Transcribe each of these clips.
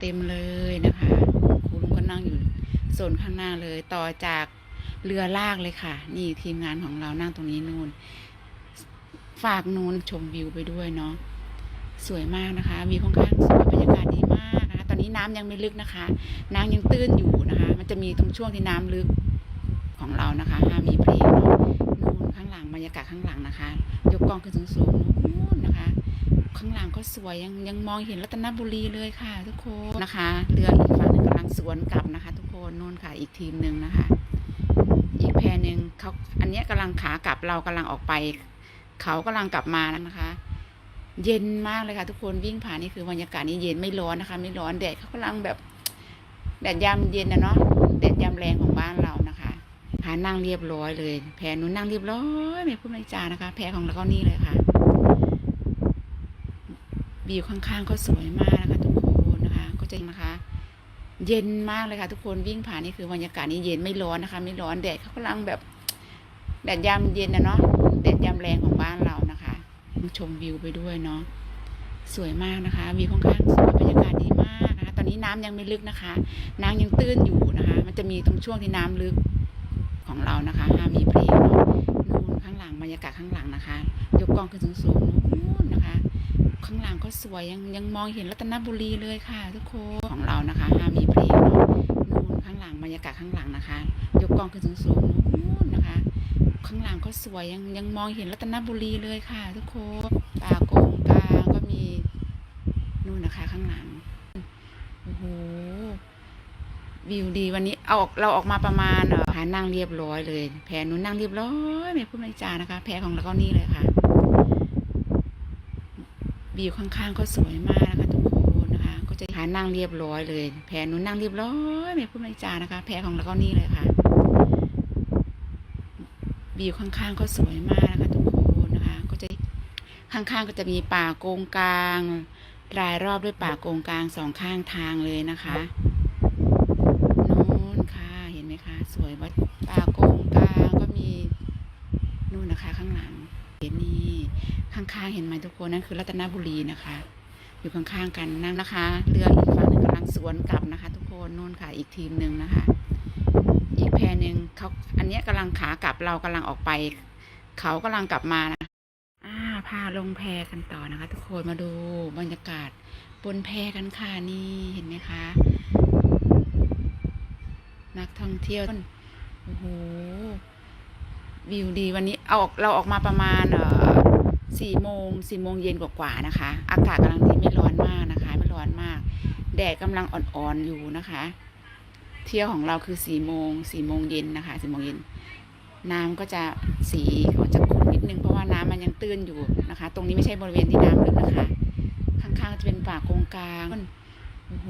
เต็มเลยนะคะ ครูลุงก็นั่งอยู่โซนข้างหน้าเลย ต่อจากเรือลากเลยค่ะ นี่ทีมงานของเรานั่งตรงนี้นู่น ฝากนู่นชมวิวไปด้วยเนาะ สวยมากนะคะ วิวค่อนข้างสวยบรรยากาศดีมากนะคะ ตอนนี้น้ำยังไม่ลึกนะคะ น้ำยังตื้นอยู่นะคะ มันจะมีตรงช่วงที่น้ำลึกของเรานะคะห้ามีเพลงเนาะ นู่นข้างหลังบรรยากาศข้างหลังนะคะ ยกกล้องขึ้นสูงๆนู่นนะคะ ข้างหลังก็สวยยังยังมองเห็นรัตนบุรีเลยค่ะ ทุกคนนะคะเรืออีกฝั่งหนึงกำลังสวนกลับนะคะ ทุกคนนู่นค่ะ อีกทีมหนึ่งนะคะ อีกแพหนึ่งเขาอันนี้ยกำลังขากลับเรากำลังออกไป เขากำลังกลับมานะคะ เย็นมากเลยค่ะ ทุกคนวิ่งผ่านนี่คือบรรยากาศนี่เย็นไม่ร้อนนะคะ ไม่ร้อนแดดเขากำลังแบบแดดยามเย็นนะเนาะแดดยามแรงของบ้านเรานะคะพานั่งเรียบร้อยเลย แพนู้นนั่งเรียบร้อยไม่พูดไม่จานะคะ แพของเราก็นี่เลยค่ะ วิวข้างๆก็สวยมากนะคะทุกคนนะคะก็จะนะคะ เย็นมากเลยค่ะ ทุกคนวิ่งผ่านนี่คือบรรยากาศนี่เย็นไม่ร้อนนะคะ ไม่ร้อนแดดเขากำลังแบบแดดยามเย็นนะเนาะแดดยามแรงของบ้านเรานะคะชมวิวไปด้วยเนาะสวยมากนะคะวิวข้างๆสวยบรรยากาศดีมากนะคะ ตอนนี้น้ำยังไม่ลึกนะคะ น้ำยังตื้นอยู่นะคะ มันจะมีตรงช่วงที่น้ำลึกของเรานะคะห้ามีเพลงนู่นข้างหลังบรรยากาศข้างหลังนะคะ ยกกล้องขึ้นสูงๆนู่นนะคะ ข้างหลังก็สวยยังยังมองเห็นรัตนบุรีเลยค่ะ ทุกคนของเรานะคะห้ามีเพลงนู่นข้างหลังบรรยากาศข้างหลังนะคะ ยกกองขึ้นสูงๆนู่นนะคะ ข้างหลังก็สวยยังยังมองเห็นรัตนบุรีเลยค่ะ ทุกคนป่าโกงกาก็มีนู่นนะคะข้างหลังโอ้โหวิวดีวันนี้เอาเราออกมาประมาณเอ่อพานั่งเรียบร้อยเลย แพนู้นนั่งเรียบร้อยไม่พูดไม่จานะคะ แพของเราก็นี่เลยค่ะ วิวข้างๆก็สวยมากนะคะทุกคนนะคะ ก็จะหานั่งเรียบร้อยเลย แพนู้นนั่งเรียบร้อยไม่พูดไม่จานะคะ แพของเราก็นี่เลยค่ะวิวข้างๆก็สวยมากนะคะทุกคนนะคะ ก็จะข้างๆก็จะมีป่าโกงกลางรายรอบด้วยป่าโกงกลางสองข้างทางเลยนะคะนู่นค่ะเห็นไหมคะ สวยวัดป่าโกงกลางก็มีนู่นนะคะ ข้างหลังเห็นนี่ ข้างๆเห็นไหมทุกคนนั่นคือรัตนบุรีนะคะ อยู่ข้างๆกันนั่งนะคะเรืออีกฝั่งหนึงกำลังสวนกลับนะคะ ทุกคนนู่นค่ะอีกทีมหนึ่งนะคะ อีกแพหนึ่งเขาอันนี้ยกำลังขากลับเรากำลังออกไป เขากำลังกลับมานะอ่าพาลงแพกันต่อนะคะ ทุกคนมาดูบรรยากาศบนแพกันค่ะนี่เห็นไหมคะ นักท่องเที่ยวโอ้โหวิวดีวันนี้เอาออกเราออกมาประมาณเอ่อ สี่โมงสี่โมงเย็นกว่าๆนะคะ อากาศกำลังดีไม่ร้อนมากนะคะ ไม่ร้อนมาก แดดกำลังอ่อนๆอยู่นะคะ เที่ยวของเราคือสี่โมงสี่โมงเย็นนะคะสี่โมงเย็นน้ำก็จะสีก็จะขุ่นนิดนึงเพราะว่าน้ำมันยังตื้นอยู่นะคะ ตรงนี้ไม่ใช่บริเวณที่น้ำลึกนะคะ ข้างๆจะเป็นป่าโกงกลางโอ้โห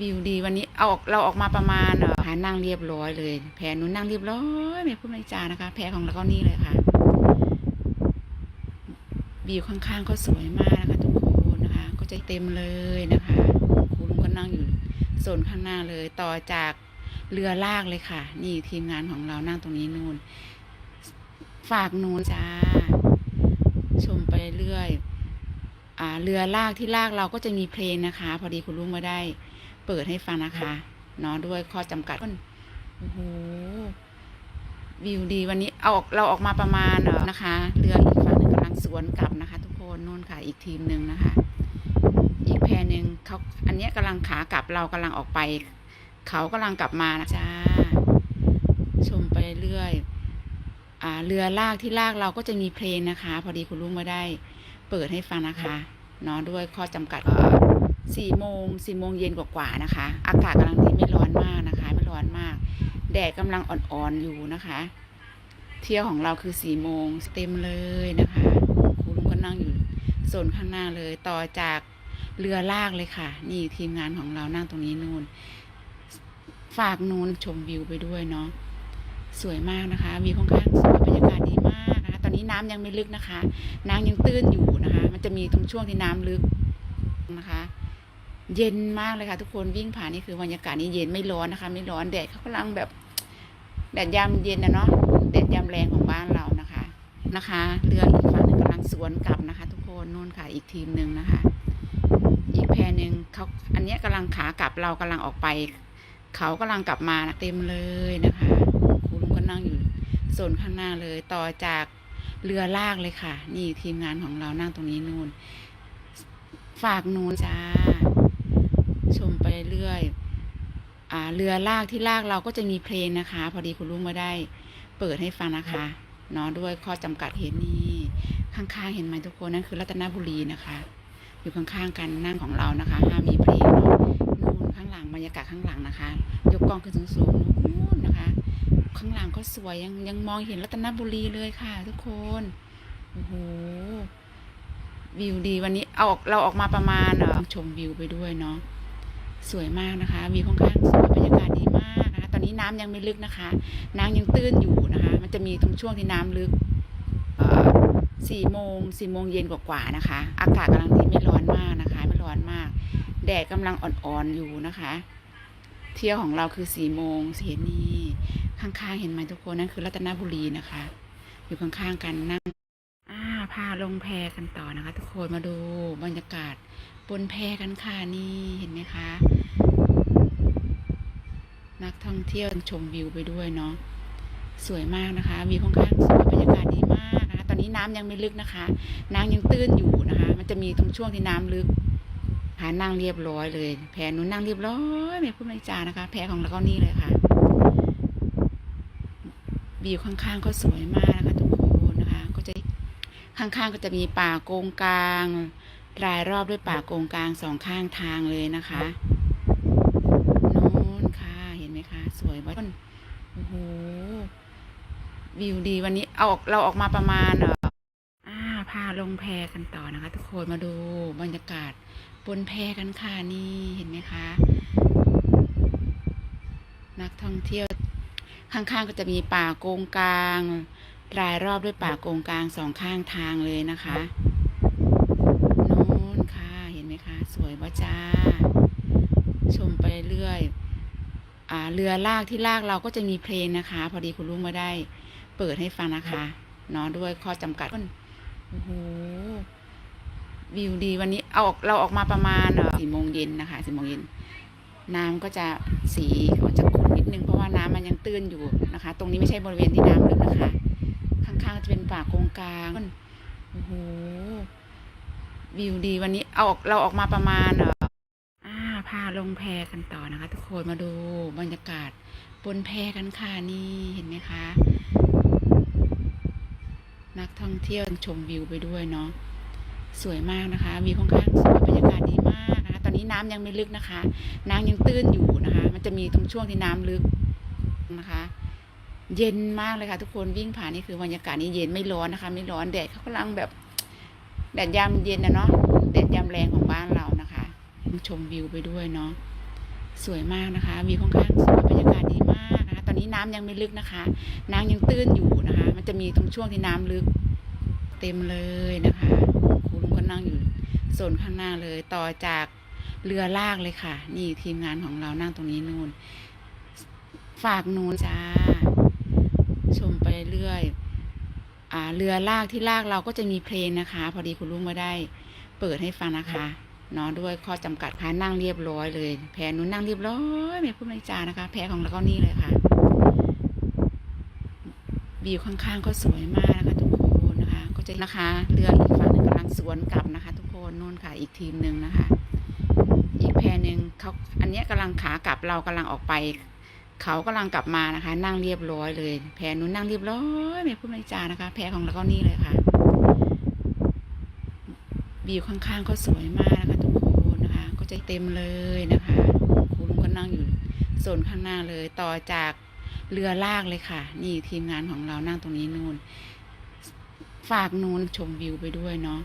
วิวดีวันนี้เอาออกเราออกมาประมาณเอ่อพนั่งเรียบร้อยเลย แพนู้นนั่งเรียบร้อยไม่พูดไม่จานะคะ แพของเราก็นี่เลยค่ะ วิวข้างๆก็สวยมากนะคะทุกคนนะคะ ก็จะเต็มเลยนะคะครูลุงก็นั่งอยู่โซนข้างหน้าเลย ต่อจากเรือลากเลยค่ะ นี่ทีมงานของเรานั่งตรงนี้นู่น ฝากนู่นจ้า ชมไปเรื่อยอ่าเรือลากที่ลากเราก็จะมีเพลงนะคะ พอดีคุณลุงม่ได้ เปิดให้ฟังนะคะเนาะด้วยข้อจำกัดโอ้โหวิวดีวันนี้เอาออกเราออกมาประมาณเอ่อนะคะ เรืออีกฝั่ง สวนกลับนะคะ ทุกคนนู่นค่ะ อีกทีมหนึ่งนะคะ อีกแพหนึ่งเขาอันนี้ยกำลังขากลับเรากำลังออกไป เขากำลังกลับมานะจ้าชมไปเรื่อยอ่าเรือลากที่ลากเราก็จะมีเพลงนะคะ พอดีคุณลุงม่ได้ เปิดให้ฟังนะคะเนาะด้วยข้อจำกัดสี่โมงสี่โมงเย็นกว่าๆนะคะ อากาศกำลังดีไม่ร้อนมากนะคะ ไม่ร้อนมาก แดดกำลังอ่อนๆอยู่นะคะ เที่ยวของเราคือสี่โมงเต็มเลยนะคะ นั่งอยู่โซนข้างหน้าเลย ต่อจากเรือลากเลยค่ะ นี่ทีมงานของเรานั่งตรงนี้นู่นฝากนู่นชมวิวไปด้วยเนาะสวยมากนะคะวิวค่อนข้างสวยบรรยากาศดีมากนะคะ ตอนนี้น้ำยังไม่ลึกนะคะ น้ำยังตื้นอยู่นะคะ มันจะมีตรงช่วงที่น้ำลึกนะคะ เย็นมากเลยค่ะ ทุกคนวิ่งผ่านนี่คือบรรยากาศนี่เย็นไม่ร้อนนะคะ ไม่ร้อนแดดเขากำลังแบบแดดยามเย็นนะเนาะแดดยามแรงของบ้านเรานะคะ นะคะ เรืออีก ลังสวนกลับนะคะ ทุกคนนู่นค่ะอีกทีมหนึ่งนะคะ อีกแพรหนึ่งเขาอันนี้ยกำลังขากลับเรากำลังออกไปเขากำลังกลับมานะเต็มเลยนะคะคุณลุงก็นั่งอยู่โซนข้างหน้าเลย ต่อจากเรือลากเลยค่ะ นี่ทีมงานของเรานั่งตรงนี้นู่น ฝากนูนจ้า ชมไปเรื่อยอ่าเรือลากที่ลากเราก็จะมีเพลงนะคะ พอดีคุณลุงมาได้ เปิดให้ฟังนะคะเนาะด้วยข้อจำกัดเหตุนี้ ข้างๆเห็นไหมทุกคนนั่นคือรัตนบุรีนะคะ อยู่ข้างๆกันนั่งของเรานะคะห้ามมีเพลงนู่นข้างหลังบรรยากาศข้างหลังนะคะ ยกกล้องขึ้นสูงๆนู่นนะคะ ข้างหลังก็สวยยังยังมองเห็นรัตนบุรีเลยค่ะ ทุกคนโอ้โหวิวดีวันนี้เอาเราออกมาประมาณเออชมวิวไปด้วยเนาะสวยมากนะคะวิวค่อนข้างสวยบรรยากาศดีมากนะคะ ตอนนี้น้ำยังไม่ลึกนะคะ น้ำยังตื้นอยู่นะคะ มันจะมีตรงช่วงที่น้ำลึก สี่โมงสี่โมงเย็นกว่าๆนะคะ อากาศกำลังดีไม่ร้อนมากนะคะ ไม่ร้อนมาก แดดกำลังอ่อนๆอยู่นะคะ เที่ยวของเราคือสี่โมงเห็นนี่ข้างๆเห็นไหมทุกคนนั่นคือรัตนบุรีนะคะ อยู่ข้างๆกันนั่งอ่าพาลงแพกันต่อนะคะ ทุกคนมาดูบรรยากาศบนแพกันค่ะนี่เห็นไหมคะ นักท่องเที่ยวชมวิวไปด้วยเนาะสวยมากนะคะวิวค่อนข้างสวยบรรยากาศดีมาก อนนี้น้ำยังไม่ลึกนะคะน้ำยังตื้นอยู่นะคะ มันจะมีตรงช่วงที่น้ำลึกหานั่งเรียบร้อยเลย แพนู้นนั่งเรียบร้อยไม่พูดไม่จานะคะ แพของเราก็นี่เลยค่ะ วิวข้างๆก็สวยมากนะคะทุกคนนะคะ ก็จะข้างๆก็จะมีป่าโกงกลางรายรอบด้วยป่าโกงกลางสองข้างทางเลยนะคะนู้นค่ะ เห็นไหมคะ สวยมากโอ้โห วิวดีวันนี้เอาออกเราออกมาประมาณอ่าพาลงแพกันต่อนะคะ ทุกคนมาดูบรรยากาศบนแพกันค่ะนี่เห็นไหมคะ นักท่องเที่ยวข้างๆก็จะมีป่าโกงกลาง รายรอบด้วยป่าโกงกลางสองข้างทางเลยนะคะนู้นค่ะเห็นไหมคะ สวยว่าจ้า ชมไปเรื่อยอ่าเรือลากที่ลากเราก็จะมีเพลงนะคะ พอดีคุณลุงมาได้ เปิดให้ฟังนะคะเนาะด้วยข้อจำกัดโอ้โหวิวดีวันนี้เอาออกเราออกมาประมาณเอ่อสี่โมงเย็นนะคะสี่โมงเย็นน้ำก็จะสีออกจากขุ่นนิดนึงเพราะว่าน้ำมันยังตื้นอยู่นะคะ ตรงนี้ไม่ใช่บริเวณที่น้ำลึกนะคะ ข้างๆจะเป็นป่าโกงกลางโอ้โหวิวดีวันนี้เอาออกเราออกมาประมาณเอ่ออ่าพาลงแพกันต่อนะคะ ทุกคนมาดูบรรยากาศบนแพกันค่ะนี่เห็นไหมคะ นักท่องเที่ยวชมวิวไปด้วยเนาะสวยมากนะคะวิวค่อนข้างสวยบรรยากาศดีมากนะคะ ตอนนี้น้ำยังไม่ลึกนะคะ น้ำยังตื้นอยู่นะคะ มันจะมีตรงช่วงที่น้ำลึกนะคะ เย็นมากเลยค่ะ ทุกคนวิ่งผ่านนี่คือบรรยากาศนี่เย็นไม่ร้อนนะคะ ไม่ร้อนแดดเขากำลังแบบแดดยามเย็นนะเนาะแดดยามแรงของบ้านเรานะคะชมวิวไปด้วยเนาะสวยมากนะคะวิวค่อนข้างสวยบรรยากาศดีมากนะคะ ตอนนี้น้ำยังไม่ลึกนะคะ น้ำยังตื้นอยู่นะคะ จะมีตรงช่วงที่น้ำลึก เต็มเลยนะคะคุณลุงก็นั่งอยู่โซนข้างหน้าเลย ต่อจากเรือลากเลยค่ะ นี่ทีมงานของเรานั่งตรงนี้นู่นฝากนูนจ้า ชมไปเรื่อยอ่าเรือลากที่ลากเราก็จะมีเพลงนะคะ พอดีคุณลุงมาได้ เปิดให้ฟังนะคะเนาะด้วยข้อจำกัดพานั่งเรียบร้อยเลย แพนู้นนั่งเรียบร้อยไม่พูดไม่จานะคะ แพของเราก็นี่เลยค่ะ วิวข้างๆก็สวยมากนะคะทุกคนนะคะ ก็จะนะคะเรืออีกฝั่งหนึ่งกำลังสวนกลับนะคะ ทุกคนนู่นค่ะอีกทีมหนึ่งนะคะ อีกแพหนึ่งเขาอันเนี้ยกำลังขากลับเรากำลังออกไป เขากำลังกลับมานะคะ นั่งเรียบร้อยเลย แพนู้นนั่งเรียบร้อยไม่พูดไม่จานะคะ แพของเราก็นี่เลยค่ะวิวข้างๆก็สวยมากนะคะ ทุกคนนะคะ ก็จะเต็มเลยนะคะคุณลุงก็นั่งอยู่โซนข้างหน้าเลยต่อจาก เรือลากเลยค่ะ นี่ทีมงานของเรานั่งตรงนี้นู่นฝากนูนชมวิวไปด้วยเนาะ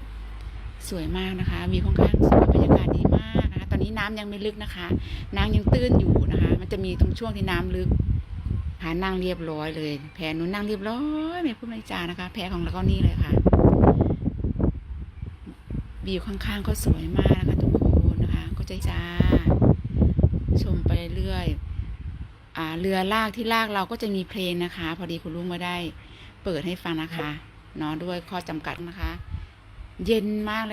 สวยมากนะคะวิวค่อนข้างสวยบรรยากาศดีมากนะคะ ตอนนี้น้ำยังไม่ลึกนะคะ น้ำยังตื้นอยู่นะคะ มันจะมีตรงช่วงที่น้ำลึกหานั่งเรียบร้อยเลย แพนูนนั่งเรียบร้อยไม่พูดไม่จานะคะ แพของเราก็นี่เลยค่ะวิวข้างๆก็สวยมากนะคะทุกคนนะคะ ก็ใจจ้าชมไปเรื่อย เรือลากที่ลากเราก็จะมีเพลงนะคะ พอดีคุณลุงมาได้เปิดให้ฟังนะคะเนาะด้วยข้อจำกัดนะคะ เย็นมากเลย